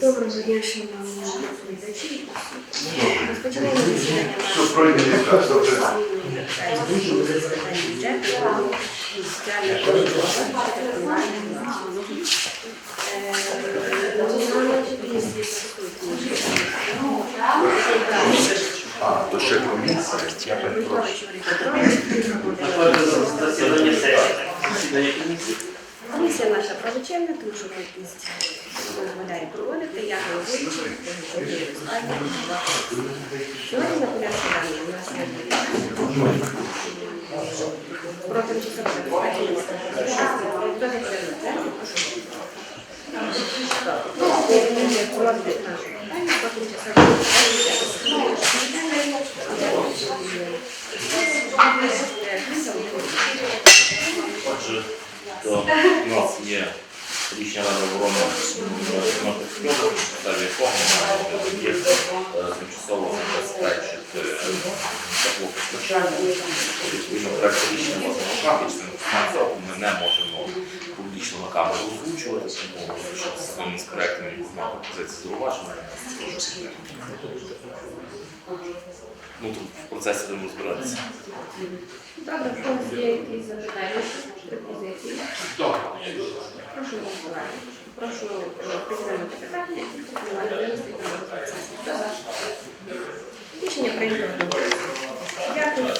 Доброго дня, шановні доповідачі. Розпочинаємо засідання. А, то ще комісія. Я перепрошую. Комісія наша правочинна, тому що митність дозволяє проводити. Я Руслан. Сьогодні на порядку денному у нас є про тимчасове то у нас є рішення Ради оборони області, на підставі якого ми маємо об'єкт тимчасово забезпечити теплопостачання. Відповідно, проект рішення можна показати, що ми не можемо публічно на камеру озвучувати, тому що одним з коректними двома пропозицій зауваження. Ну, тут в процесі будемо збиратися. Добре, в якісь запитання, Прошу голосувати. Прошу е, підтримати питання і за? Рішення прийнято. Дякую.